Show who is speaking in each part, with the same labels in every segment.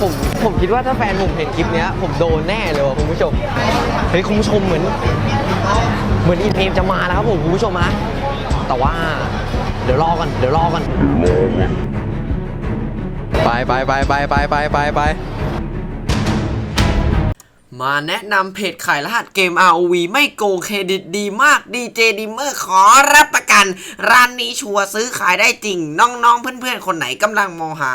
Speaker 1: ผมผมคิดว่าถ้าแฟนผมเห็นคลิปเนี้ย ผมโดนแน่เลยว่ะคุณผู้ชมเฮ้ยคุณผู้ชมเหมือน เหมือนอินเอมจะมาแล้วครับผมคุณผู้ชมฮะแต่ว่า เดี๋ยวรอกันเดี๋ยวรอกันไปไปไปไปไปไปไปไป มาแนะนำเพจขายรหัสเกม ROV ไม่โกงเครดิตดีมาก DJ d i m m e r ขอรับประกัน ร้านนี้ชัวร์ซื้อขายได้จริง น้องๆ เพื่อนๆ คนไหนกำลังมองหา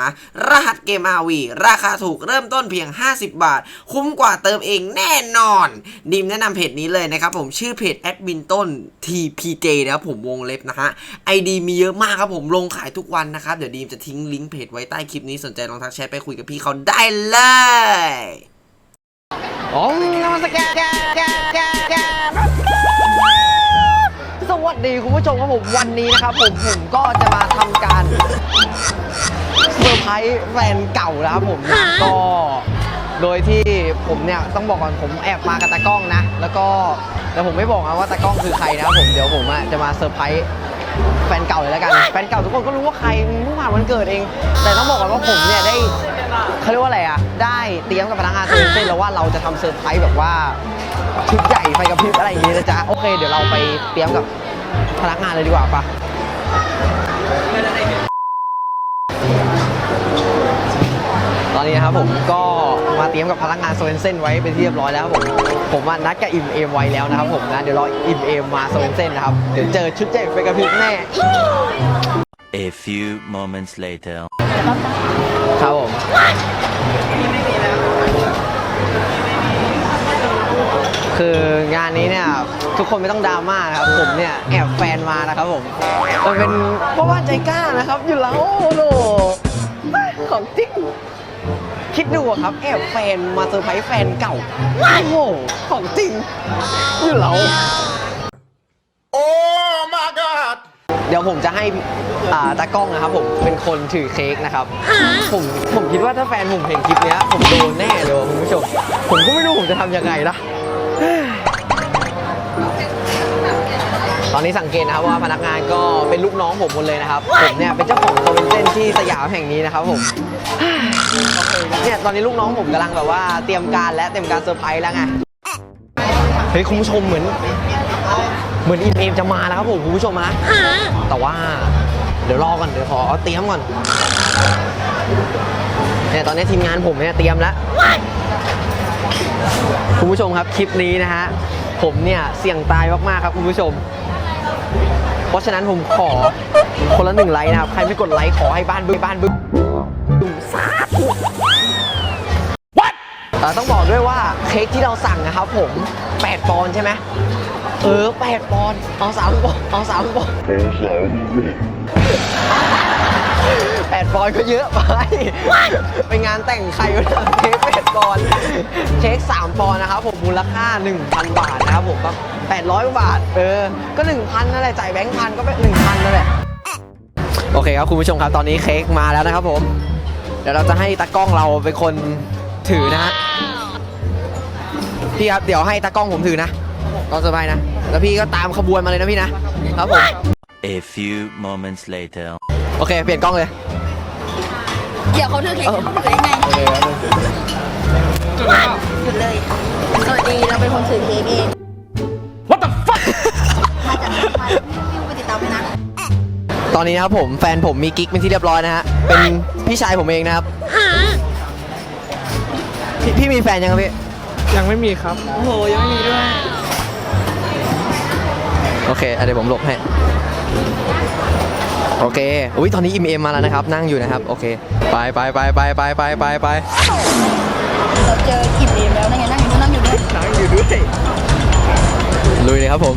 Speaker 1: รหัสเกม ROV ราคาถูกเริ่มต้นเพียง 50 บาท คุ้มกว่าเติมเองแน่นอน ดิมแนะนำเพจนี้เลยนะครับผมชื่อเพจแอดมินต้น TPJ นะครับผมวงเล็บนะฮะ ID มีเยอะมากครับผมลงขายทุกวันนะครับ เดี๋ยวดีมจะทิ้งลิงก์เพจไว้ใต้คลิปนี้สนใจลองทักแชทไปคุยกับพี่เขาได้เลย อ๋อนมัสการสวัสดีคุณผู้ชมครับผมวันนี้นะครับผมผมก็จะมาทำการเซอร์ไพรส์แฟนเก่านะครับผมนะก็โดยที่ผมเนี่ยต้องบอกก่อนผมแอบมากับตากล้องนะ แล้วก็แต่ผมไม่บอกนะว่าตากล้องคือใครนะครับผมเดี๋ยวผมจะมาเซอร์ไพรส์แฟนเก่าเลยแล้วกัน แฟนเก่าทุกคนก็รู้ว่าใครเพิ่งผ่านวันเกิดเอง แต่ต้องบอกก่อนว่าผมเนี่ยได้ เขาเรียกว่าอะไรอะ ได้เตรียมกับพนักงานเซเว่นแล้วว่าเราจะทำเซอร์ไพรส์แบบว่าชุดใหญ่ไฟกระพริบอะไรอย่างงี้นะจ๊ะ โอเค เดี๋ยวเราไปเตรียมกับพนักงานเลยดีกว่าปะตอนนี้นะครับผมก็มาเตรียมกับพนักงานโซเวนเซนไว้เป็นที่เรียบร้อยแล้วครับผมผมว่านัดกับอิมเอมไว้แล้วนะครับผมนะเดี๋ยวรออิมเอมมาโซเวนเซนนะครับเดี๋ยวเจอชุดใหญ่ไฟกระพริบแน่
Speaker 2: A few moments later.
Speaker 1: ครับผมคืองานนี้เนี่ยทุกคนไม่ต้องดราม่านะครับผมเนี่ยแอบแฟนมานะครับผมมันเป็นเพราะว่าใจกล้านะครับ อยู่แล้วโอ้โหของจริงคิดดูอะครับแอบแฟนมาเซอร์ไพรส์แฟนเก่าโอ้โหของจริงอยู่แล้ว
Speaker 3: Oh my God!
Speaker 1: เดี๋ยว ผมจะให้อ่าตากล้องนะครับผมเป็นคนถือเค้กนะครับผมผมคิดว่าถ้าแฟนผมเห็นคลิปเนี้ยผมโดนแน่เลยว่ะคุณผู้ชมผมก็ไม่รู้ผมจะทำยังไงนะ ตอนนี้สังเกตนะครับว่าพนักงานก็เป็นลูกน้องผมหมดเลยนะครับ ผมเนี่ยเป็นเจ้าของโซเวนเซนที่สยามแห่งนี้นะครับผมเนี่ยตอนนี้ลูกน้องผมกำลังแบบว่าเตรียมการและเตรียมการเซอร์ไพรส์แล้วไงเฮ้ยคุณผู้ชมเหมือน เหมือนอินเอมจะมาแล้วครับผมคุณผู้ชมฮะแต่ว่าเดี๋ยวรอก่อนเดี๋ยวขอเตรียมก่อนเนี่ยตอนนี้ทีมงานผมเนี่ยเตรียมแล้วคุณผู้ชมครับคลิปนี้นะฮะผมเนี่ยเสี่ยงตายมากๆครับคุณผู้ชม เพราะฉะนั้นผมขอคนละหนึ่งไลค์นะครับ ใครไม่กดไลค์ขอให้บ้านบึ้งบ้านบึ้งดุมซาธุเอ่อต้องบอกด้วยว่าเค้กที่เราสั่งนะครับผม 8 ปอนด์ใช่ไหม เออ8ปดปอนด์เอาสามปอนด์เอาสามปอนด์แปดปอนด์ก็เยอะไปเป็นงานแต่งใครวะเนี่ยเค้กแปดปอนด์เค้ก3ปอนด์นะครับผมมูลค่า 1,000 บาทนะครับผมก็800กว่าบาท เออ ก็ 1,000นั่นแหละจ่ายแบงค์พันก็เป็น1,000นั่นแหละโอเคครับคุณผู้ชมครับตอนนี้เค้กมาแล้วนะครับผม เดี๋ยวเราจะให้ตากล้องเราเป็นคนถือนะฮะพี่ครับเดี๋ยวให้ตากล้องผมถือนะ ตอนสบายนะ แล้วพี่ก็ตามขบวนมาเลยนะพี่นะครับผม
Speaker 2: A few moments later.
Speaker 1: โอเค เปลี่ยนกล้องเลย
Speaker 4: เดี๋ยวเขาถือเค้กเขาถือยังไง
Speaker 1: โอเคครับ
Speaker 4: หยุดเลยสวัสดีเราเป็นคนถือเค้กเอง What the fuck มาจากมาพี่ไปติดตามไปนะ
Speaker 1: ตอนนี้นะครับผมแฟนผมมีกิ๊กเป็นที่เรียบร้อยนะฮะ เป็นพี่ชายผมเองนะครับพี่พี่มีแฟนยังครับพี่
Speaker 5: ยังไม่มีครับ
Speaker 1: โอ้โห ยังไม่มีด้วย โอเคอะเดี๋ยวผมหลบให้ โอเค อุ้ยตอนนี้อิมเอมมาแล้วนะครับ นั่งอยู่นะครับ โอเค ไปไปไปไปไปไปไปไป
Speaker 4: เราเจออิ่มเอมแล้วนั่นไงนั่งอยู่นั่งอยู่ด้วย
Speaker 1: นั่งอยู่ด้วย ลุยเลยครับผม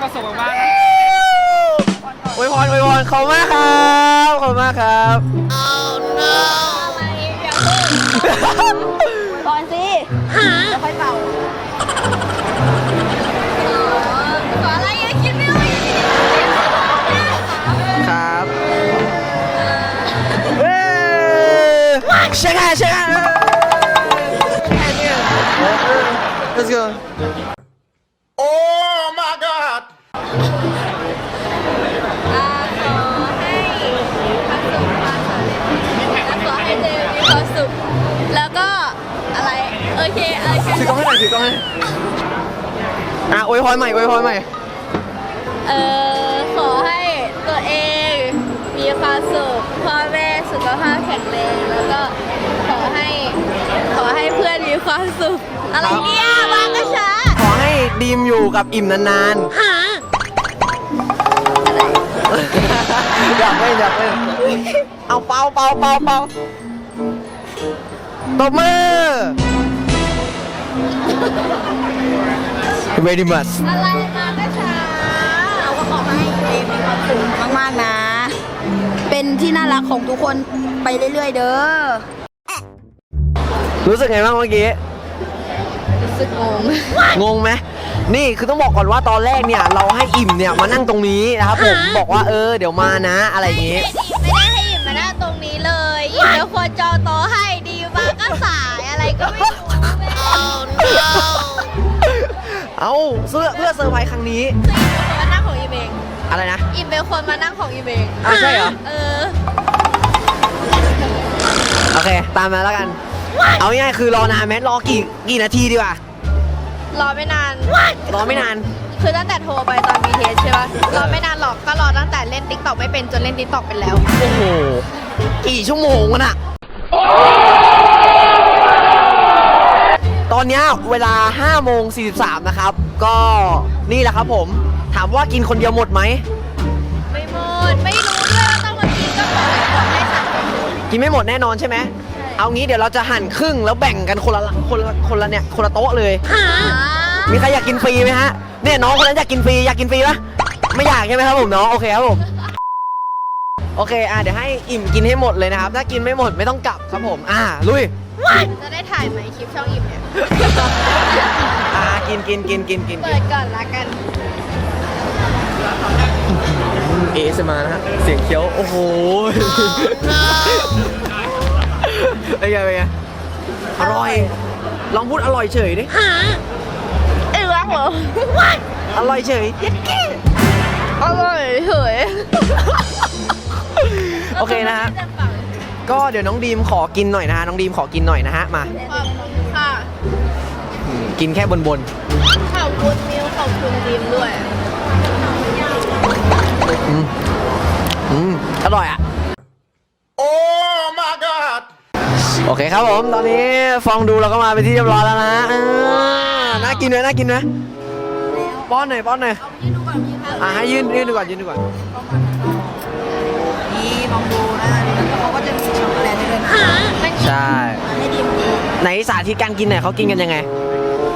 Speaker 5: ครับมีความสุขมากๆนะ
Speaker 1: อวยพรอวยพรขอบคุณมากครับขอบคุณมากากครับ
Speaker 4: อะไรอย่าเพิ่ง ความสุข แล้วก็อะไรโอเคโอเค
Speaker 1: ถือกล้องให้หน่อยถือกล้องให้อะอวยพรใหม่อวยพรใหม่
Speaker 4: เอ่อขอให้ตัวเองมีความสุขพ่อแม่สุขภาพแข็งแรงแล้วก็ขอให้ขอให้เพื่อนมีความสุข อะไรเนี่ยบางกระช้า
Speaker 1: ขอให้ดีมอยู่กับอิ่มนานๆอยากเล่นอยากเล่นเอาเป่าเป่าเป่าเป่า ตบมือ very much
Speaker 4: อะไรบางกระช้าเราก็ขอให้เอมมีความสุขมากๆนะ เป็นที่น่ารักของทุกคนไปเรื่อยๆ เด้อ
Speaker 1: รู้สึกไงบ้างเมื่อกี้
Speaker 4: รู้สึกงง
Speaker 1: งงไหมนี่คือต้องบอกก่อนว่าตอนแรกเนี่ย เราให้อิ่มเนี่ยมานั่งตรงนี้นะครับผม บอกว่าเออเดี๋ยวมานะ อะไรอย่างงี้
Speaker 4: ไม่ได้ให้หยิบมานั่งตรงนี้เลยหยิบเป็นคนจองโต๊ะให้ดีมากก็ สายอะไรก็ไม่รู้แม่
Speaker 1: เอาเสื้อเพื่อเซอร์ไพรส์ครั้งนี้
Speaker 4: คือหยิบเป็นคนมานั่งของหยิบเอง
Speaker 1: อะไรนะ
Speaker 4: หยิบเป็นคนมานั่งของหยิบเอง
Speaker 1: อะใช่เหรอ
Speaker 4: เออ
Speaker 1: โอเค ตามมาแล้วกัน เอาง่ายๆคือรอนานไหมรอกี่กี่นาทีดีกว่า
Speaker 4: รอไม่นาน
Speaker 1: รอไม่นาน
Speaker 4: คือตั้งแต่โทรไปตอนมีเทสใช่ป่ะ รอไม่นานหรอก ก็รอตั้งแต่เล่นติ๊กต็อกไม่เป็นจนเล่นติ๊กต็อกเป็นแล้ว
Speaker 1: โอ้โห กี่ชั่วโมงกันอะต อนเนี้ยเวลา5โมง43นะครับ ก็นี่แหละครับผม ถามว่ากินคนเดียวหมดไหม
Speaker 4: ไม่หมด ไม่รู้ด้วยว่าต้องมากินก็ขอไหนขอให้สั่งคนดู
Speaker 1: กินไม่หมดแน่นอนใช่ไหม เอางี้เดี๋ยวเราจะหั่นครึ่งแล้วแบ่งกันคนละคนละคนละเนี่ยคนละโต๊ะเลย มีใครอยากกินฟรีไหมฮะ เนี่ยน้องคนนั้นอยากกินฟรีอยากกินฟรีปะไม่อยากใช่ไหมครับผมน้องโอเคครับผม โอเคอะเดี๋ยวให้อิ่มกินให้หมดเลยนะครับ ถ้ากินไม่หมดไม่ต้องกลับครับผม อ่าลุย
Speaker 4: จะได้ถ่ายไหมคลิปช่องอิ่มเนี่ย
Speaker 1: อ่ากินกินกินกินกิน
Speaker 4: เปิดก่อนละกัน
Speaker 1: เอสมานะฮะเสียงเคี้ยว โอ้โหเป็นไงเป็นไงอร่อย ลองพูดอร่อยเฉยดิ
Speaker 4: เอ้ยรักเหรอ
Speaker 1: อร่อยเฉย
Speaker 4: อร่อยเฉย
Speaker 1: โอเคนะฮะ ก็เดี๋ยวน้องดีมขอกินหน่อยนะฮะน้องดีมขอกินหน่อยนะฮะมา
Speaker 4: ขอบคุณค่ะ
Speaker 1: กินแค่บนบน
Speaker 4: ขอบคุณมิวขอบคุณดิมด้วย
Speaker 1: ๆอืมอืมอร่อยอะโอ้ my god โอเคครับผมตอนนี้ฟองดูเราก็มาเป็นที่เรียบร้อยแล้วนะฮะอ่าน่ากินไหมน่ากินไหมป้อนหน่อยป้อนหน่อย
Speaker 4: ยืนดูก่อนยืนดู
Speaker 1: อะให้ยืนยืนดูก่อนยืนดูก่อน
Speaker 4: นี่ ลองดูนะแล้วเขาก็จะมีช็อกโกแลตให้ด้วยนะมัน
Speaker 1: ใช่
Speaker 4: ให้ดิมดู
Speaker 1: ไหนสาธิตการกินหน่อยเขากินกันยังไง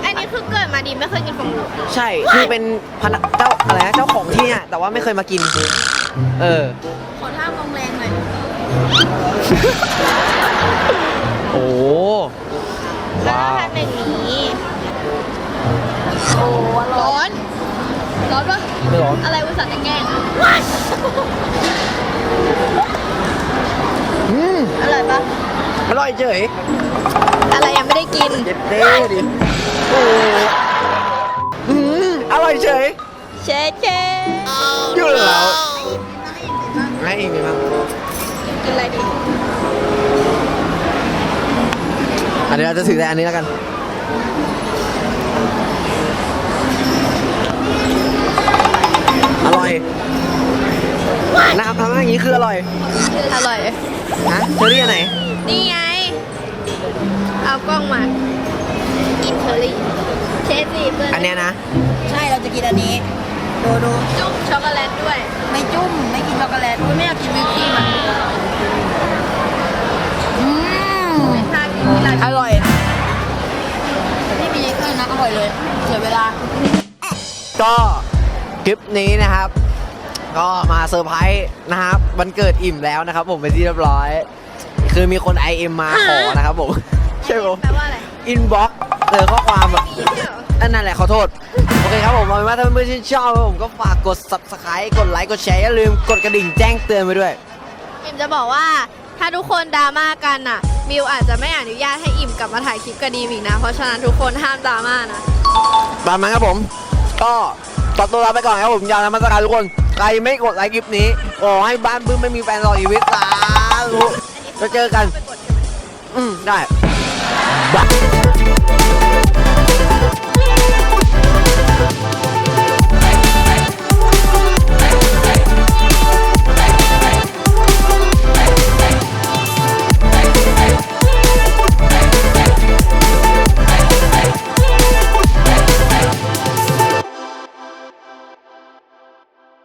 Speaker 4: อันนี้คือเกิดมาดิมไม่เคยกินฟองดู
Speaker 1: ใช่คือเป็นพนักเจ้าอะไรนะเจ้าของที่เนี่ยแต่ว่าไม่เคยมากิน เออ
Speaker 4: ขอท่ามองแรงหน่อย
Speaker 1: โอ้
Speaker 4: แล้ว
Speaker 1: ว้า
Speaker 4: ก็
Speaker 1: ว
Speaker 4: ทำอย่างนี้โอ้ร้อน ร้อนปะ
Speaker 1: ไม่ร้อน
Speaker 4: อะไรบริษัทจะแกล้งอะ
Speaker 1: อืม
Speaker 4: อร่อยปะ
Speaker 1: อร่อยเฉย
Speaker 4: อะไรยังไม่ได้กิน
Speaker 1: เด็ดเด้ดิโอ้อืมอร่อยเฉย
Speaker 4: เชดเชด
Speaker 1: อยู่แล้วให้อีกไหมมั้ง
Speaker 4: กินอะไรดี
Speaker 1: อันนี้เราจะถือแต่อันนี้แล้วกันอร่อยนะครับทำให้อย่างนี้คืออร่อย
Speaker 4: อร่อย
Speaker 1: ฮะเชอรี่อันไหน
Speaker 4: นี่ไง เอากล้องมา กินเชอรี่เชดสิเพื่อน
Speaker 1: อันเนี้ยนะ
Speaker 4: ใช่เราจะกินอันนี้ ดูดูจุ่มช็อกโกแลตด้วยไม่จุ่มไม่กินช็อกโกแลตไม่อยากกินวิปครีมอะอืมอร่อยไม่มีเครื่องนะอร่อยเลยเสียเวลา
Speaker 1: ก็คลิปนี้นะครับ ก็มาเซอร์ไพรส์นะครับวันเกิดอิ่มแล้วนะครับ ผมเป็นที่เรียบร้อย คือมีคน IM มาขอนะครับผมใช่ผม
Speaker 4: แปลว่าอะไร
Speaker 1: อินบ็อกเจอข้อความแบบ อันนั่นแหละขอโทษ โอเคครับผมเอาเป็นว่าถ้าเพื่อนๆชื่นชอบผมก็ฝากกด subscribe กดไลค์กดแชร์อย่าลืมกดกระดิ่งแจ้งเตือนไปด้วย
Speaker 4: อิมจะบอกว่าถ้าทุกคนดราม่ากันอะมิวอาจจะไม่อนุญาตให้อิมกลับมาถ่ายคลิปกับดีมอีกนะ เพราะฉะนั้นทุกคนห้ามดราม่านะ
Speaker 1: ตามนั้นครับผม ก็ขอตัวลาไปก่อนครับผมยาวนะมาสการทุกคน ใครไม่กดไลค์คลิปนี้ขอให้บ้านบึ้มไม่มีแฟนรอชีวิตสาธุจะเจอกัน อืมได้